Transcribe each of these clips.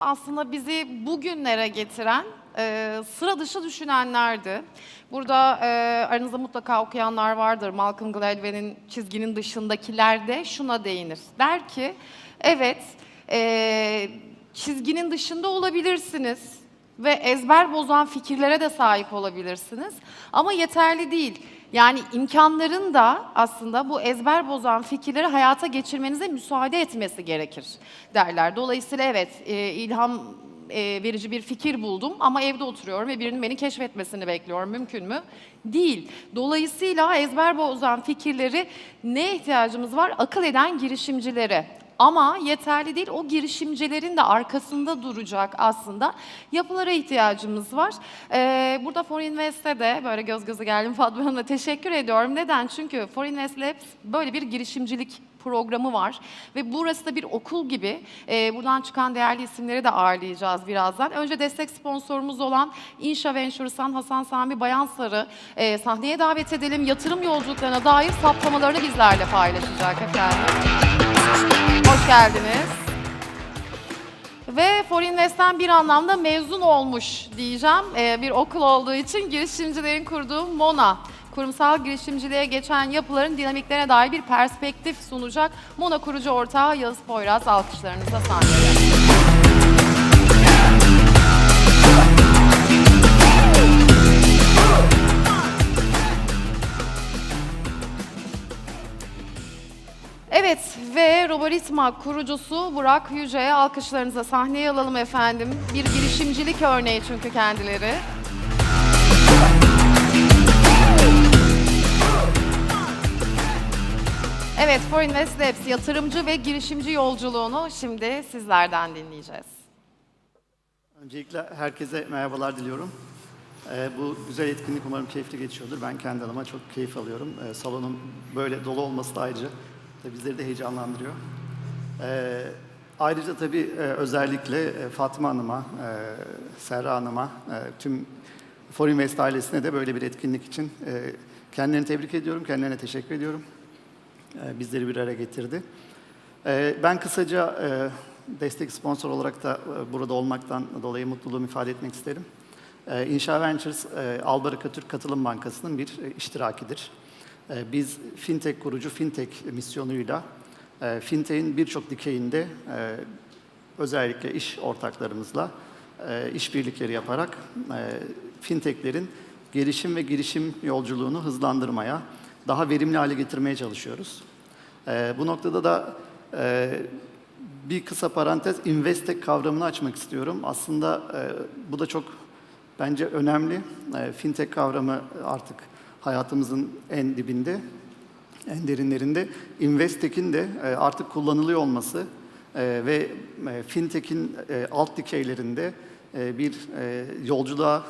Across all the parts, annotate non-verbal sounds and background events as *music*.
aslında bizi bugünlere getiren e, sıra dışı düşünenlerdi. Burada e, aranızda mutlaka okuyanlar vardır. Malcolm Gladwell'in çizginin dışındakilerde şuna değinir. Der ki, evet e, çizginin dışında olabilirsiniz ve ezber bozan fikirlere de sahip olabilirsiniz. Ama yeterli değil. Yani imkanların da aslında bu ezber bozan fikirleri hayata geçirmenize müsaade etmesi gerekir derler. Dolayısıyla evet e, ilham e, verici bir fikir buldum ama evde oturuyorum ve birinin beni keşfetmesini bekliyorum. Mümkün mü? Değil. Dolayısıyla ezber bozan fikirleri ne ihtiyacımız var? Akıl eden girişimcilere. Ama yeterli değil, o girişimcilerin de arkasında duracak aslında yapılara ihtiyacımız var. Ee, burada For Invest'e de böyle göz göze geldim Fatma Hanım'la teşekkür ediyorum. Neden? Çünkü For Invest Labs böyle bir girişimcilik programı var ve burası da bir okul gibi. Ee, buradan çıkan değerli isimleri de ağırlayacağız birazdan. Önce destek sponsorumuz olan İnşa Ventures'tan Hasan Sami Bayansar'ı e, sahneye davet edelim. Yatırım yolculuklarına dair saptamalarını bizlerle paylaşacak efendim. Hoş geldiniz. Ve For Invest'ten bir anlamda mezun olmuş diyeceğim. Ee, bir okul olduğu için girişimcilerin kurduğu Mona. Kurumsal girişimciliğe geçen yapıların dinamiklerine dair bir perspektif sunacak Mona kurucu ortağı Yağız Poyraz alkışlarınızla sahnede. Evet ve Roboritma kurucusu Burak Yüce'ye alkışlarınıza sahneye alalım efendim. Bir girişimcilik örneği çünkü kendileri. Evet, For Invest Labs yatırımcı ve girişimci yolculuğunu şimdi sizlerden dinleyeceğiz. Öncelikle herkese merhabalar diliyorum. Ee, bu güzel etkinlik umarım keyifli geçiyordur. Ben kendi adıma çok keyif alıyorum. Ee, salonun böyle dolu olması da ayrıca tabii bizleri de heyecanlandırıyor. Ee, ayrıca tabii e, özellikle e, Fatma Hanım'a, e, Serra Hanım'a, tüm Forinvest ailesine de böyle bir etkinlik için kendilerini tebrik ediyorum, kendilerine teşekkür ediyorum. Bizleri bir araya getirdi. Ben kısaca destek sponsor olarak da burada olmaktan dolayı mutluluğumu ifade etmek isterim. İnşa Ventures, Albaraka Türk Katılım Bankası'nın bir iştirakidir. E, Biz fintech kurucu fintech misyonuyla e, fintech'in birçok dikeyinde e, özellikle iş ortaklarımızla e, işbirlikleri yaparak fintechlerin gelişim ve girişim yolculuğunu hızlandırmaya, daha verimli hale getirmeye çalışıyoruz. Bu noktada da bir kısa parantez Investec kavramını açmak istiyorum. Aslında bu da çok bence önemli. Fintech kavramı artık hayatımızın en dibinde, en derinlerinde. Investec'in de e, artık kullanılıyor olması e, ve e, fintech'in alt dikeylerinde bir yolculuğa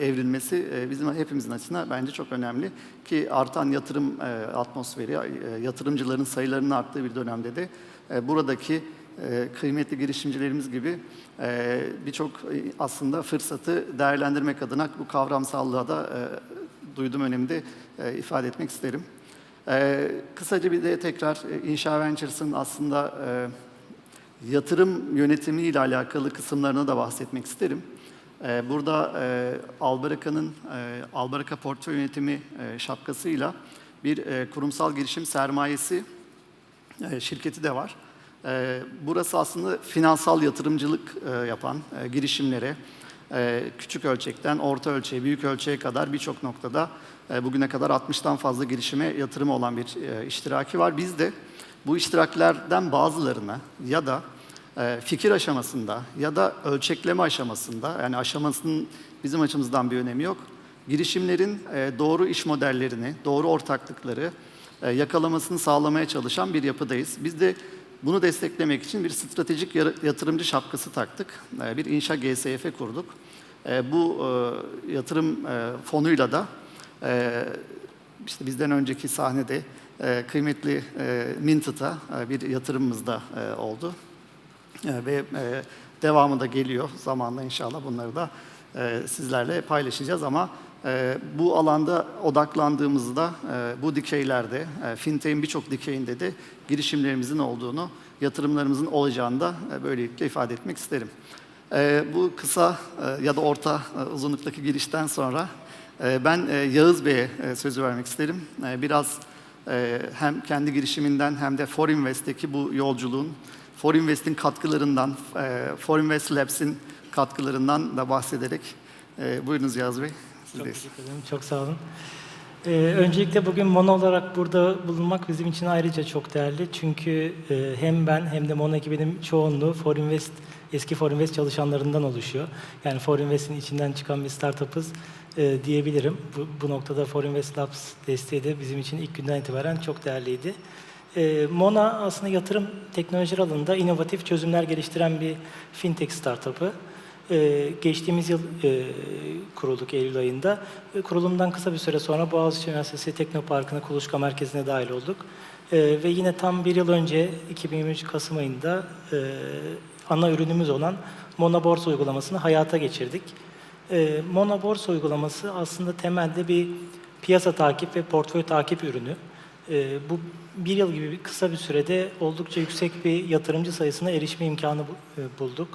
evrilmesi bizim hepimizin açısından bence çok önemli ki artan yatırım atmosferi, yatırımcıların sayılarının arttığı bir dönemde de buradaki kıymetli girişimcilerimiz gibi birçok aslında fırsatı değerlendirmek adına bu kavramsallığa da duyduğum önemli e, ifade etmek isterim. E, kısaca bir de tekrar e, İnşa Ventures'ın aslında e, yatırım yönetimi ile alakalı kısımlarına da bahsetmek isterim. Ee, Burada e, Albaraka'nın e, Albaraka Portföy Yönetimi e, şapkasıyla bir e, kurumsal girişim sermayesi e, şirketi de var. E, Burası aslında finansal yatırımcılık e, yapan e, girişimlere e, küçük ölçekten orta ölçeğe, büyük ölçeğe kadar birçok noktada e, bugüne kadar 60'tan fazla girişime yatırımı olan bir e, iştiraki var. Biz de bu iştiraklerden bazılarına ya da e, fikir aşamasında ya da ölçekleme aşamasında yani aşamasının bizim açımızdan bir önemi yok. Girişimlerin doğru iş modellerini, doğru ortaklıkları yakalamasını sağlamaya çalışan bir yapıdayız. Biz de bunu desteklemek için bir stratejik yatırımcı şapkası taktık. E, Bir inşa GSF kurduk. E, Bu e, yatırım e, fonuyla da e, işte bizden önceki sahnede kıymetli Minted'a e, bir yatırımımız da oldu. Ve devamı da geliyor zamanla inşallah bunları da sizlerle paylaşacağız ama e, bu alanda odaklandığımızda e, bu dikeylerde, e, fintech'in birçok dikeyinde de girişimlerimizin olduğunu, yatırımlarımızın olacağını da e, böylelikle ifade etmek isterim. Ee, bu kısa e, ya da orta e, uzunluktaki girişten sonra e, ben e, Yağız Bey'e e, sözü vermek isterim. E, biraz e, hem kendi girişiminden hem de Forinvest'teki bu yolculuğun, Forinvest'in katkılarından, e, Forinvest Labs'in katkılarından da bahsederek e, buyurunuz Yağız Bey. Çok Sizdeyiz. teşekkür ederim. Çok sağ olun. Ee, öncelikle bugün Mono olarak burada bulunmak bizim için ayrıca çok değerli. Çünkü e, hem ben hem de Mono ekibinin çoğunluğu Forinvest, eski Forinvest çalışanlarından oluşuyor. Yani Forinvest'in içinden çıkan bir startup'ız e, diyebilirim. Bu, bu noktada Forinvest Labs desteği de bizim için ilk günden itibaren çok değerliydi. E, Mona aslında yatırım teknolojileri alanında inovatif çözümler geliştiren bir fintech startup'ı. Ee, geçtiğimiz yıl e, kurulduk Eylül ayında. Kurulumdan kısa bir süre sonra Boğaziçi Üniversitesi Teknoparkı'na Kuluçka Merkezi'ne dahil olduk. E, ve yine tam bir yıl önce 2023 Kasım ayında e, ana ürünümüz olan Mona Borsa uygulamasını hayata geçirdik. E, Mona Borsa uygulaması aslında temelde bir piyasa takip ve portföy takip ürünü. E, bu bir yıl gibi kısa bir sürede oldukça yüksek bir yatırımcı sayısına erişme imkanı e, bulduk.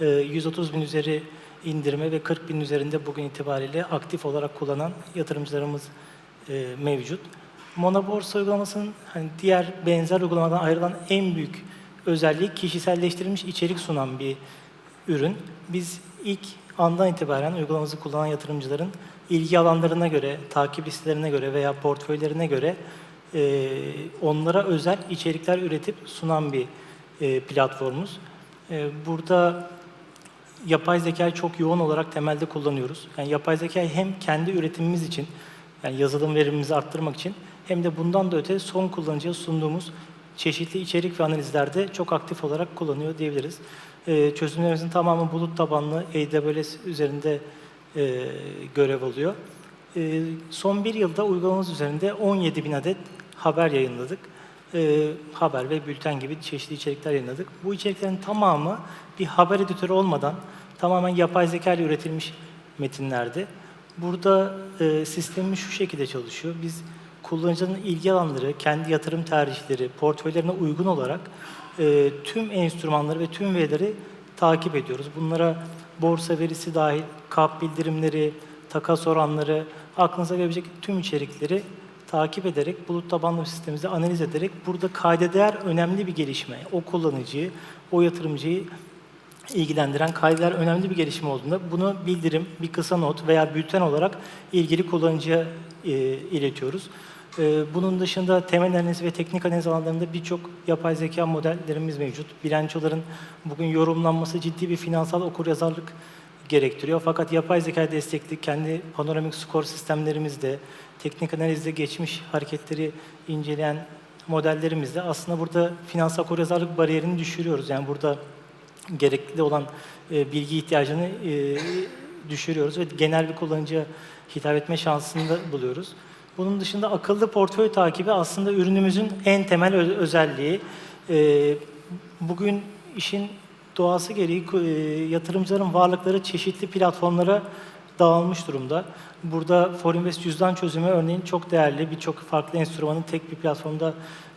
E, 130 bin üzeri indirme ve 40 bin üzerinde bugün itibariyle aktif olarak kullanan yatırımcılarımız e, mevcut. Mona Borsa uygulamasının hani diğer benzer uygulamadan ayrılan en büyük özelliği kişiselleştirilmiş içerik sunan bir ürün. Biz ilk andan itibaren uygulamamızı kullanan yatırımcıların ilgi alanlarına göre, takip listelerine göre veya portföylerine göre e, onlara özel içerikler üretip sunan bir e, platformumuz. E, burada yapay zekayı çok yoğun olarak temelde kullanıyoruz. Yani yapay zekayı hem kendi üretimimiz için, yani yazılım verimimizi arttırmak için hem de bundan da öte son kullanıcıya sunduğumuz çeşitli içerik ve analizlerde çok aktif olarak kullanıyor diyebiliriz. Ee, çözümlerimizin tamamı bulut tabanlı AWS üzerinde e, görev alıyor. Ee, son bir yılda uygulamamız üzerinde 17 bin adet haber yayınladık. Ee, haber ve bülten gibi çeşitli içerikler yayınladık. Bu içeriklerin tamamı bir haber editörü olmadan tamamen yapay zeka ile üretilmiş metinlerdi. Burada e, sistemimiz şu şekilde çalışıyor. Biz kullanıcının ilgi alanları, kendi yatırım tercihleri, portföylerine uygun olarak e, tüm enstrümanları ve tüm verileri takip ediyoruz. Bunlara borsa verisi dahil, kap bildirimleri, takas oranları, aklınıza gelebilecek tüm içerikleri takip ederek, bulut tabanlı sistemimizi analiz ederek burada kayda değer önemli bir gelişme, o kullanıcıyı, o yatırımcıyı ilgilendiren kaydeler önemli bir gelişme olduğunda bunu bildirim, bir kısa not veya bülten olarak ilgili kullanıcıya e, iletiyoruz. E, bunun dışında temel analiz ve teknik analiz alanlarında birçok yapay zeka modellerimiz mevcut. Bilançoların bugün yorumlanması ciddi bir finansal okuryazarlık gerektiriyor. Fakat yapay zeka destekli kendi panoramik skor sistemlerimizde, teknik analizde geçmiş hareketleri inceleyen modellerimizde aslında burada finansal okuryazarlık bariyerini düşürüyoruz. Yani burada gerekli olan e, bilgi ihtiyacını e, düşürüyoruz ve genel bir kullanıcıya hitap etme şansını da buluyoruz. Bunun dışında akıllı portföy takibi aslında ürünümüzün en temel özelliği. E, bugün işin doğası gereği e, yatırımcıların varlıkları çeşitli platformlara dağılmış durumda. Burada Forinvest cüzdan çözümü örneğin çok değerli, birçok farklı enstrümanı tek bir platformda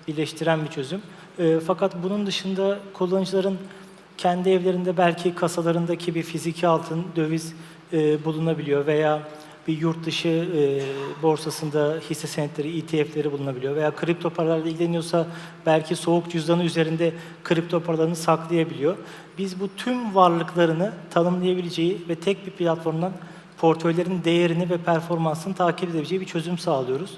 birleştiren bir çözüm. E, fakat bunun dışında kullanıcıların kendi evlerinde belki kasalarındaki bir fiziki altın, döviz e, bulunabiliyor veya bir yurt dışı e, borsasında hisse senetleri, ETF'leri bulunabiliyor veya kripto paralarla ilgileniyorsa belki soğuk cüzdanı üzerinde kripto paralarını saklayabiliyor. Biz bu tüm varlıklarını tanımlayabileceği ve tek bir platformdan portföylerin değerini ve performansını takip edebileceği bir çözüm sağlıyoruz.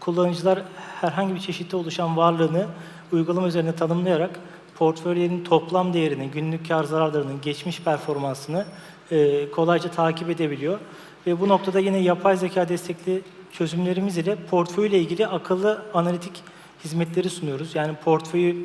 Kullanıcılar herhangi bir çeşitte oluşan varlığını uygulama üzerine tanımlayarak portföylerin toplam değerini, günlük kar zararlarının geçmiş performansını e, kolayca takip edebiliyor. Ve bu noktada yine yapay zeka destekli çözümlerimiz ile portföyle ilgili akıllı analitik hizmetleri sunuyoruz. Yani portföyü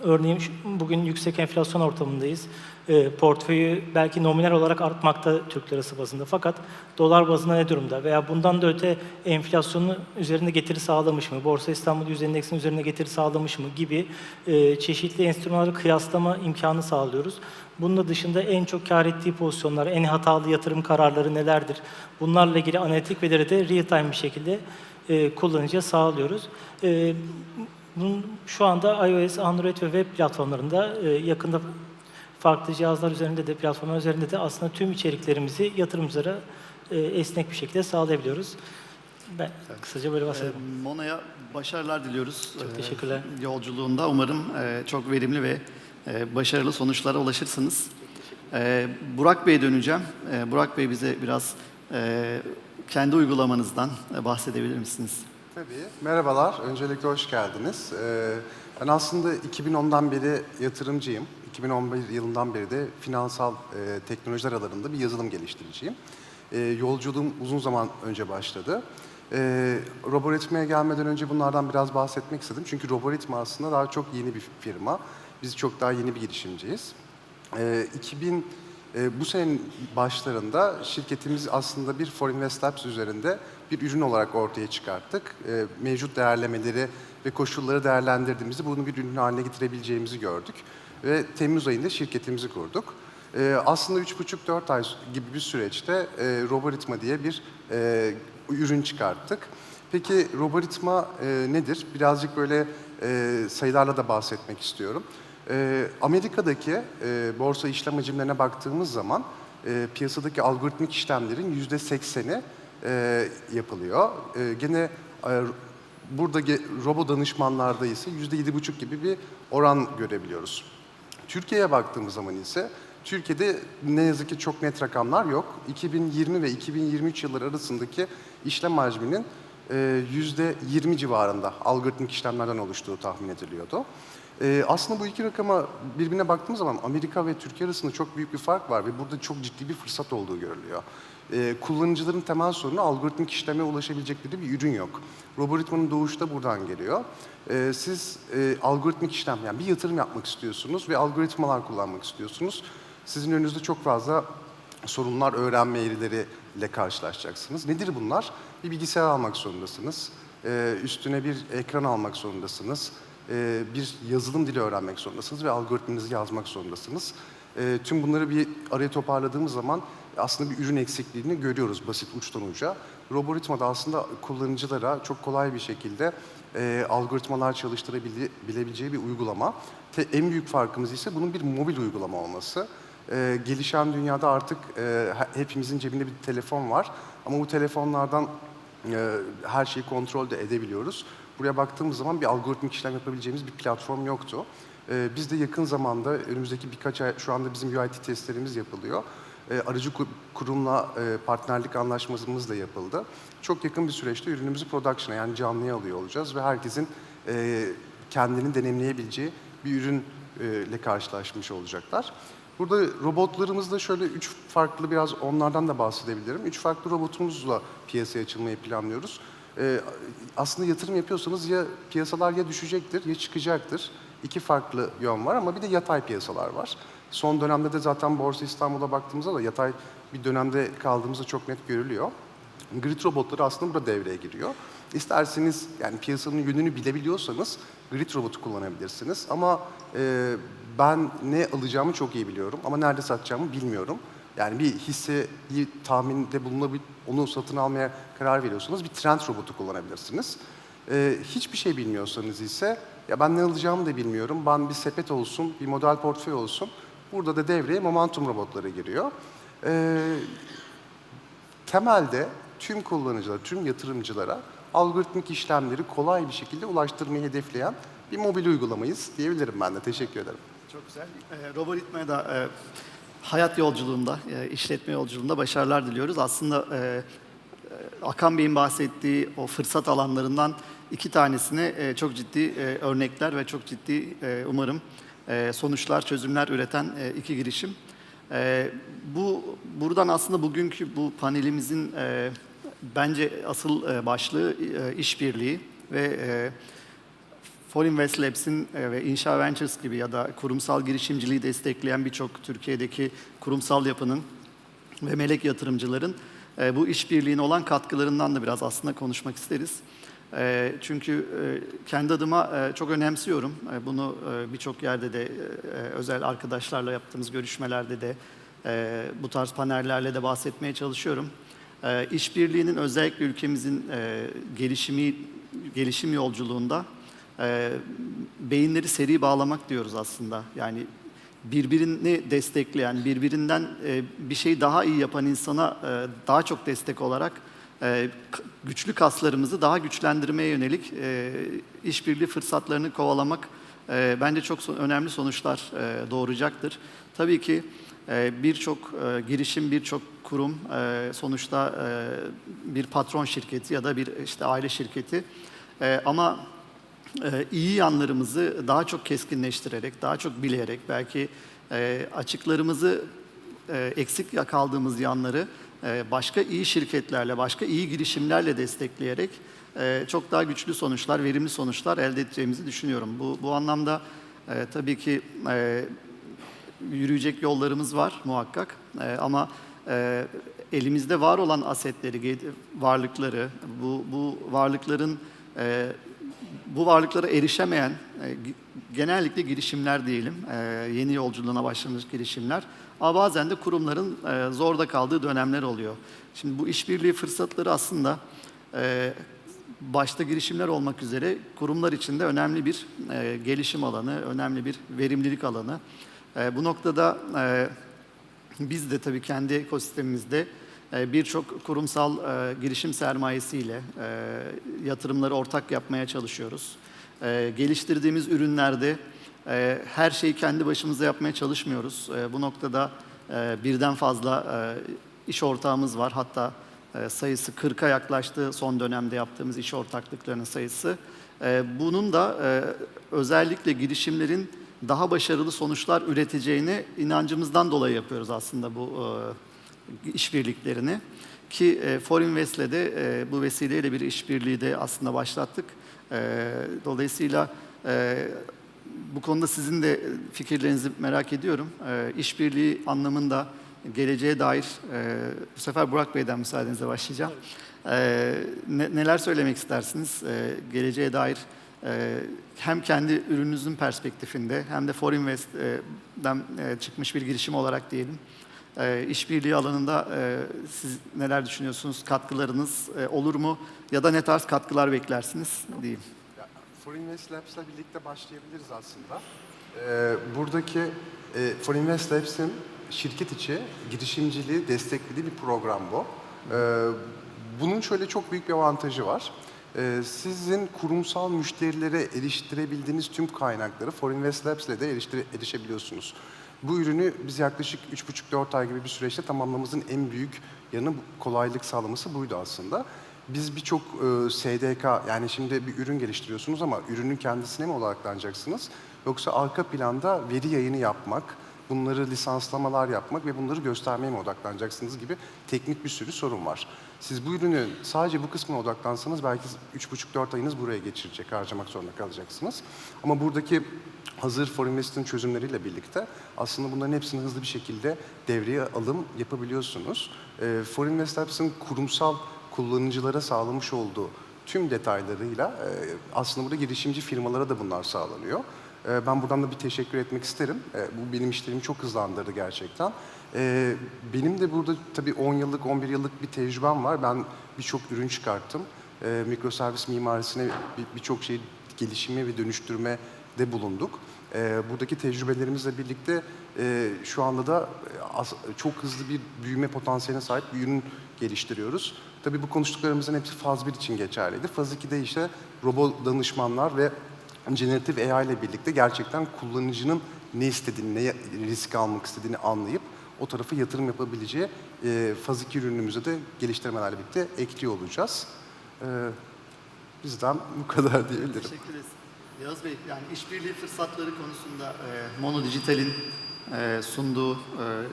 Örneğin bugün yüksek enflasyon ortamındayız. E, portföyü belki nominal olarak artmakta Türk lirası bazında fakat dolar bazında ne durumda? Veya bundan da öte enflasyonu üzerinde getiri sağlamış mı? Borsa İstanbul Yüz Endeksinin üzerinde getiri sağlamış mı? Gibi e, çeşitli enstrümanları kıyaslama imkanı sağlıyoruz. Bunun da dışında en çok kar ettiği pozisyonlar, en hatalı yatırım kararları nelerdir? Bunlarla ilgili analitik verileri de real time bir şekilde e, kullanıcıya sağlıyoruz. E, bunun şu anda iOS, Android ve web platformlarında e, yakında farklı cihazlar üzerinde de, platformlar üzerinde de aslında tüm içeriklerimizi yatırımcılara e, esnek bir şekilde sağlayabiliyoruz. Ben kısaca böyle bahsedeyim. Mona'ya başarılar diliyoruz. Çok Ee, teşekkürler. Yolculuğunda umarım e, çok verimli ve e, başarılı sonuçlara ulaşırsınız. Ee, Burak Bey'e döneceğim. Ee, Burak Bey bize biraz e, kendi uygulamanızdan e, bahsedebilir misiniz? Tabii. Merhabalar. Öncelikle hoş geldiniz. Ee, Ben aslında 2010'dan beri yatırımcıyım. 2011 yılından beri de finansal e, teknolojiler alanında bir yazılım geliştiriciyim. E, yolculuğum uzun zaman önce başladı. E, Roboritma'ya gelmeden önce bunlardan biraz bahsetmek istedim. Çünkü Roboritma aslında daha çok yeni bir firma. Biz çok daha yeni bir girişimciyiz. E, 2000 e, bu senenin başlarında şirketimiz aslında bir For Invest Labs üzerinde bir ürün olarak ortaya çıkarttık. E, mevcut değerlemeleri ve koşulları değerlendirdiğimizde bunu bir ürün haline getirebileceğimizi gördük. Ve Temmuz ayında şirketimizi kurduk. E, aslında 3,5-4 ay gibi bir süreçte e, Roboritma diye bir e, ürün çıkarttık. Peki Roboritma e, nedir? Birazcık böyle e, sayılarla da bahsetmek istiyorum. E, Amerika'daki e, borsa işlem hacimlerine baktığımız zaman e, piyasadaki algoritmik işlemlerin yüzde sekseni e, yapılıyor. E, gene e, burada robo danışmanlarda ise yüzde yedi buçuk gibi bir oran görebiliyoruz. Türkiye'ye baktığımız zaman ise Türkiye'de ne yazık ki çok net rakamlar yok. 2020 ve 2023 yılları arasındaki işlem hacminin e, yüzde 20 civarında algoritmik işlemlerden oluştuğu tahmin ediliyordu. E, aslında bu iki rakama birbirine baktığımız zaman Amerika ve Türkiye arasında çok büyük bir fark var ve burada çok ciddi bir fırsat olduğu görülüyor. E, kullanıcıların temel sorunu algoritmik işleme ulaşabilecekleri bir ürün yok. Roboritmanın doğuşu da buradan geliyor. E, siz e, algoritmik işlem, yani bir yatırım yapmak istiyorsunuz ve algoritmalar kullanmak istiyorsunuz. Sizin önünüzde çok fazla sorunlar, öğrenme eğrileriyle karşılaşacaksınız. Nedir bunlar? Bir bilgisayar almak zorundasınız. E, üstüne bir ekran almak zorundasınız. E, bir yazılım dili öğrenmek zorundasınız ve algoritmanızı yazmak zorundasınız. E, tüm bunları bir araya toparladığımız zaman aslında bir ürün eksikliğini görüyoruz basit uçtan uca. Roboritma da aslında kullanıcılara çok kolay bir şekilde e, algoritmalar çalıştırabileceği bir uygulama. En büyük farkımız ise bunun bir mobil uygulama olması. E, gelişen dünyada artık he- hepimizin cebinde bir telefon var ama bu telefonlardan her şeyi kontrol de edebiliyoruz. Buraya baktığımız zaman bir algoritmik işlem yapabileceğimiz bir platform yoktu. E, biz de yakın zamanda önümüzdeki birkaç ay şu anda bizim UIT testlerimiz yapılıyor. E, aracı ku- kurumla e, partnerlik anlaşmamız da yapıldı. Çok yakın bir süreçte ürünümüzü production'a yani canlıya alıyor olacağız ve herkesin e, kendini deneyimleyebileceği bir ürünle karşılaşmış olacaklar. Burada robotlarımızda şöyle üç farklı biraz onlardan da bahsedebilirim. Üç farklı robotumuzla piyasaya açılmayı planlıyoruz. Ee, aslında yatırım yapıyorsanız ya piyasalar ya düşecektir ya çıkacaktır. İki farklı yön var ama bir de yatay piyasalar var. Son dönemde de zaten Borsa İstanbul'a baktığımızda da yatay bir dönemde kaldığımızda çok net görülüyor. Grid robotları aslında burada devreye giriyor. İsterseniz yani piyasanın yönünü bilebiliyorsanız grid robotu kullanabilirsiniz. Ama e, ben ne alacağımı çok iyi biliyorum ama nerede satacağımı bilmiyorum. Yani bir hisseyi tahminde bulunabilir, onu satın almaya karar veriyorsanız bir trend robotu kullanabilirsiniz. E, hiçbir şey bilmiyorsanız ise ya ben ne alacağımı da bilmiyorum. Ben bir sepet olsun, bir model portföy olsun. Burada da devreye momentum robotları giriyor. E, temelde tüm kullanıcılara, tüm yatırımcılara algoritmik işlemleri kolay bir şekilde ulaştırmayı hedefleyen bir mobil uygulamayız diyebilirim ben de. Teşekkür ederim. Çok güzel. E, Roboritma'ya da e, hayat yolculuğunda, e, işletme yolculuğunda başarılar diliyoruz. Aslında e, e, Akan Bey'in bahsettiği o fırsat alanlarından iki tanesine e, çok ciddi e, örnekler ve çok ciddi umarım sonuçlar, çözümler üreten iki girişim. Bu buradan aslında bugünkü bu panelimizin bence asıl başlığı işbirliği ve e, For Invest Labs'in e, ve Inşa Ventures gibi ya da kurumsal girişimciliği destekleyen birçok Türkiye'deki kurumsal yapının ve melek yatırımcıların e, bu işbirliğine olan katkılarından da biraz aslında konuşmak isteriz. E, Çünkü kendi adıma çok önemsiyorum. Bunu birçok yerde de özel arkadaşlarla yaptığımız görüşmelerde de bu tarz panellerle de bahsetmeye çalışıyorum. İşbirliğinin özellikle ülkemizin gelişimi gelişim yolculuğunda e, beyinleri seri bağlamak diyoruz aslında. Yani birbirini destekleyen, birbirinden e, bir şey daha iyi yapan insana e, daha çok destek olarak e, güçlü kaslarımızı daha güçlendirmeye yönelik e, işbirliği fırsatlarını kovalamak e, bence çok so- önemli sonuçlar e, doğuracaktır. Tabii ki e, birçok e, girişim, birçok kurum e, sonuçta e, bir patron şirketi ya da bir işte aile şirketi. E, ama iyi yanlarımızı daha çok keskinleştirerek, daha çok bileyerek, belki e, açıklarımızı e, eksik kaldığımız yanları e, başka iyi şirketlerle, başka iyi girişimlerle destekleyerek çok daha güçlü sonuçlar, verimli sonuçlar elde edeceğimizi düşünüyorum. Bu, bu anlamda tabii ki yürüyecek yollarımız var muhakkak ama elimizde var olan asetleri, varlıkları, bu, bu varlıkların bu varlıklara erişemeyen e, genellikle girişimler diyelim, e, yeni yolculuğuna başlamış girişimler. Ama bazen de kurumların e, zorda kaldığı dönemler oluyor. Şimdi bu işbirliği fırsatları aslında e, başta girişimler olmak üzere kurumlar için de önemli bir gelişim alanı, önemli bir verimlilik alanı. Bu noktada biz de tabii kendi ekosistemimizde birçok kurumsal e, girişim sermayesiyle e, yatırımları ortak yapmaya çalışıyoruz. E, Geliştirdiğimiz ürünlerde her şeyi kendi başımıza yapmaya çalışmıyoruz. Bu noktada birden fazla iş ortağımız var. Hatta sayısı 40'a yaklaştı son dönemde yaptığımız iş ortaklıklarının sayısı. Bunun da özellikle girişimlerin daha başarılı sonuçlar üreteceğine inancımızdan dolayı yapıyoruz aslında bu işbirliklerini. Ki e, Forinvest'le de e, bu vesileyle bir işbirliği de aslında başlattık. E, dolayısıyla e, bu konuda sizin de fikirlerinizi merak ediyorum. E, işbirliği anlamında geleceğe dair, e, bu sefer Burak Bey'den müsaadenizle başlayacağım. E, ne- neler söylemek istersiniz e, geleceğe dair? e, hem kendi ürününüzün perspektifinde hem de Forinvest'den e, çıkmış bir girişim olarak diyelim. E, işbirliği alanında e, siz neler düşünüyorsunuz? Katkılarınız e, olur mu? Ya da ne tarz katkılar beklersiniz diyeyim. Ya, Forinvest Labs'la birlikte başlayabiliriz aslında. Ee, buradaki e, Forinvest Labs'in şirket içi girişimciliği desteklediği bir program bu. Ee, bunun şöyle çok büyük bir avantajı var. Sizin kurumsal müşterilere eriştirebildiğiniz tüm kaynakları Forinvest Labs ile de erişebiliyorsunuz. Bu ürünü biz yaklaşık 3,5-4 ay gibi bir süreçte tamamlamamızın en büyük yanı kolaylık sağlaması buydu aslında. Biz birçok e, SDK yani şimdi bir ürün geliştiriyorsunuz ama ürünün kendisine mi odaklanacaksınız? Yoksa arka planda veri yayını yapmak, bunları lisanslamalar yapmak ve bunları göstermeye mi odaklanacaksınız gibi teknik bir sürü sorun var. Siz bu ürünün sadece bu kısmına odaklansanız belki 3,5-4 ayınız buraya geçirecek, harcamak zorunda kalacaksınız. Ama buradaki hazır Forinvest'in çözümleriyle birlikte aslında bunların hepsini hızlı bir şekilde devreye alım yapabiliyorsunuz. E, Forinvest Labs'ın kurumsal kullanıcılara sağlamış olduğu tüm detaylarıyla e, aslında burada girişimci firmalara da bunlar sağlanıyor. E, ben buradan da bir teşekkür etmek isterim. E, bu benim işlerimi çok hızlandırdı gerçekten. E, benim de burada tabii 10 yıllık, 11 yıllık bir tecrübem var. Ben birçok ürün çıkarttım. Mikroservis mimarisine bir- birçok şey gelişimi ve dönüştürme de bulunduk. Buradaki tecrübelerimizle birlikte e, şu anda da e, çok hızlı bir büyüme potansiyeline sahip bir ürün geliştiriyoruz. Tabii bu konuştuklarımızın hepsi faz 1 için geçerliydi. Faz 2'de işte robot danışmanlar ve generatif AI ile birlikte gerçekten kullanıcının ne istediğini, ne risk almak istediğini anlayıp o tarafa yatırım yapabileceği e, faz 2 ürünümüzü de geliştirmelerle birlikte ekliyor olacağız. E, bizden *laughs* bu kadar diyebilirim. Teşekkür ederiz. Yağız Bey, yani işbirliği fırsatları konusunda e, Mono Dijital'in e, sunduğu e,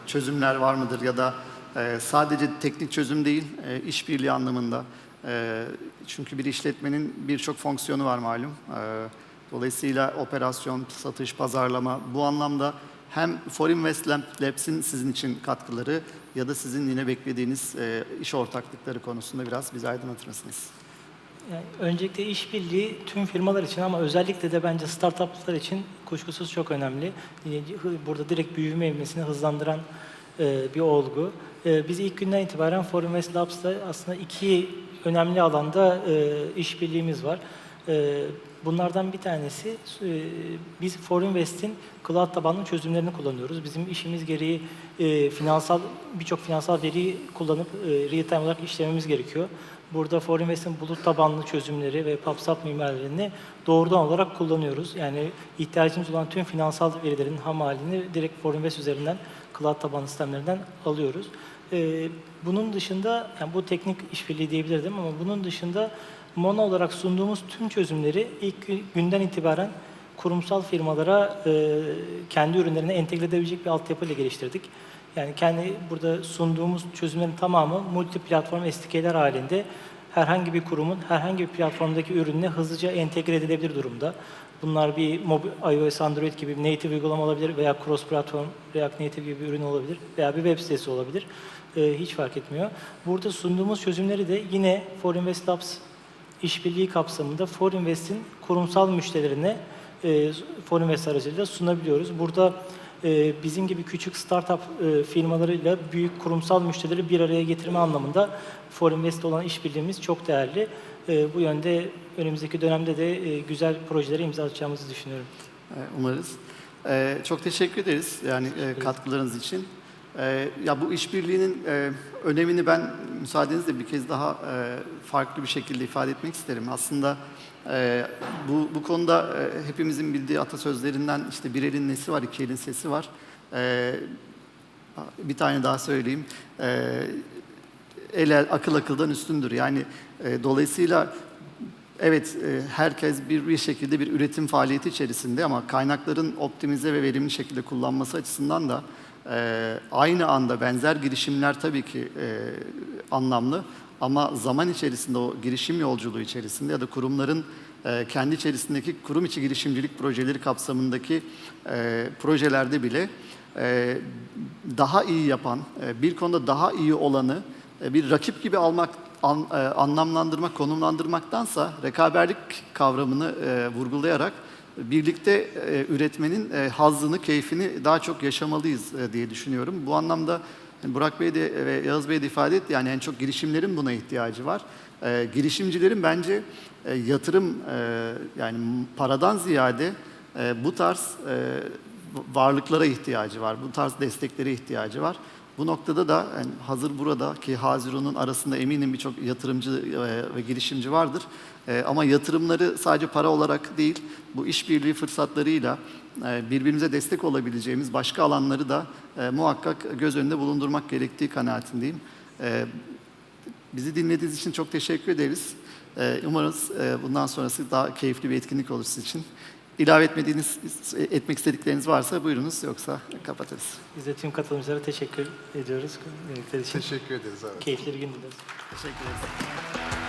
çözümler var mıdır ya da e, sadece teknik çözüm değil, e, işbirliği anlamında. E, çünkü bir işletmenin birçok fonksiyonu var malum. E, dolayısıyla operasyon, satış, pazarlama bu anlamda hem Forinvest Labs'in sizin için katkıları ya da sizin yine beklediğiniz e, iş ortaklıkları konusunda biraz bizi aydınlatır mısınız? Yani öncelikle işbirliği tüm firmalar için ama özellikle de bence startuplar için kuşkusuz çok önemli. Burada direkt büyüme ivmesini hızlandıran e, bir olgu. E, Biz ilk günden itibaren Forinvest Labs'ta aslında iki önemli alanda e, işbirliğimiz var. E, Bunlardan bir tanesi e, biz Forinvest'in cloud tabanlı çözümlerini kullanıyoruz. Bizim işimiz gereği e, finansal birçok finansal veriyi kullanıp e, real time olarak işlememiz gerekiyor. Burada Forinvest'in bulut tabanlı çözümleri ve PubSub mimarilerini doğrudan olarak kullanıyoruz. Yani ihtiyacımız olan tüm finansal verilerin ham halini direkt Forinvest üzerinden cloud tabanlı sistemlerinden alıyoruz. Ee, bunun dışında, yani bu teknik işbirliği diyebilirdim ama bunun dışında Mono olarak sunduğumuz tüm çözümleri ilk gü- günden itibaren kurumsal firmalara e, kendi ürünlerine entegre edebilecek bir altyapıyla geliştirdik. Yani kendi burada sunduğumuz çözümlerin tamamı multi platform SDK'ler halinde herhangi bir kurumun herhangi bir platformdaki ürününe hızlıca entegre edilebilir durumda. Bunlar bir iOS, Android gibi native uygulama olabilir veya cross platform React Native gibi bir ürün olabilir veya bir web sitesi olabilir. Ee, hiç fark etmiyor. Burada sunduğumuz çözümleri de yine Forinvest Labs işbirliği kapsamında Forinvest'in kurumsal müşterilerine e, Forinvest aracılığıyla sunabiliyoruz. Burada e, bizim gibi küçük startup e, firmalarıyla büyük kurumsal müşterileri bir araya getirme anlamında Forinvest olan işbirliğimiz çok değerli. E, bu yönde önümüzdeki dönemde de e, güzel projelere imza atacağımızı düşünüyorum. Ee, Umarız. Ee, Çok teşekkür ederiz yani e, katkılarınız için. Ee, Ya bu işbirliğinin e, önemini ben müsaadenizle bir kez daha e, farklı bir şekilde ifade etmek isterim. Aslında e, bu bu konuda e, hepimizin bildiği atasözlerinden işte bir elin nesi var, iki elin sesi var. Ee, Bir tane daha söyleyeyim. Ee, El el akıl akıldan üstündür. Yani e, dolayısıyla Evet, e, herkes bir, bir şekilde bir üretim faaliyeti içerisinde ama kaynakların optimize ve verimli şekilde kullanması açısından da e, aynı anda benzer girişimler tabii ki e, anlamlı. Ama zaman içerisinde o girişim yolculuğu içerisinde ya da kurumların kendi içerisindeki kurum içi girişimcilik projeleri kapsamındaki projelerde bile daha iyi yapan, bir konuda daha iyi olanı bir rakip gibi almak, an- e, anlamlandırmak, konumlandırmaktansa rekaberlik kavramını e, vurgulayarak birlikte e, üretmenin e, hazzını, keyfini daha çok yaşamalıyız e, diye düşünüyorum. Bu anlamda yani Burak Bey de ve Yağız Bey de ifade etti yani en çok girişimlerin buna ihtiyacı var. E, girişimcilerin bence e, yatırım e, yani paradan ziyade e, bu tarz e, varlıklara ihtiyacı var. Bu tarz desteklere ihtiyacı var. Bu noktada da yani hazır burada ki Haziru'nun arasında eminim birçok yatırımcı e, ve girişimci vardır. E, ama yatırımları sadece para olarak değil, bu işbirliği fırsatlarıyla e, birbirimize destek olabileceğimiz başka alanları da muhakkak göz önünde bulundurmak gerektiği kanaatindeyim. Bizi dinlediğiniz için çok teşekkür ederiz. Umarız bundan sonrası daha keyifli bir etkinlik olur sizin için. İlave etmediğiniz, etmek istedikleriniz varsa buyurunuz yoksa kapatırız. Biz de tüm katılımcılara teşekkür ediyoruz. Teşekkür ederiz. Evet. Keyifli bir gün dileriz. Teşekkür ederiz.